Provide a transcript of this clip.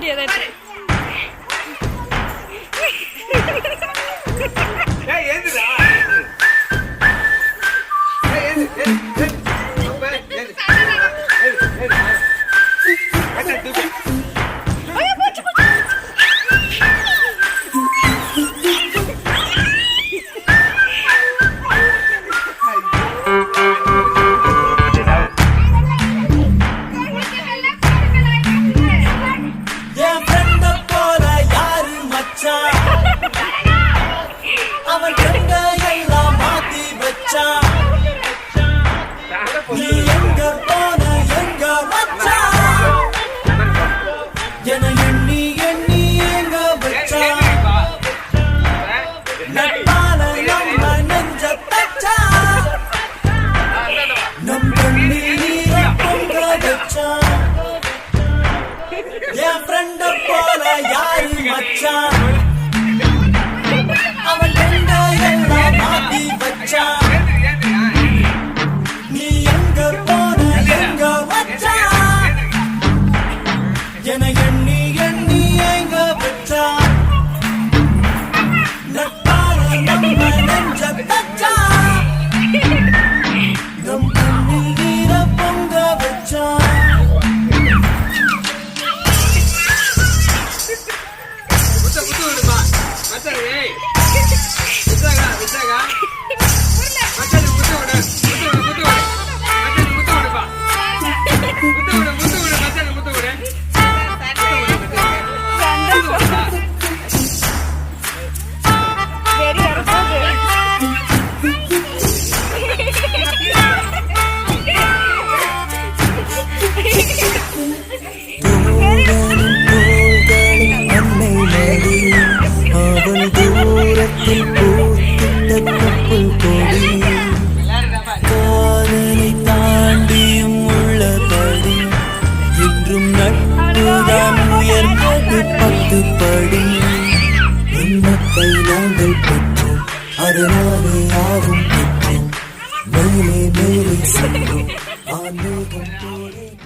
Dia. மச்சான்? அவன் எல்லாம் மாட்டி வச்சான் நாங்கள் பெற்றோம். அதனாலே யாரும் பெற்றோம். மேலே மேலே செல்லும். ஆன்மீகம் போலே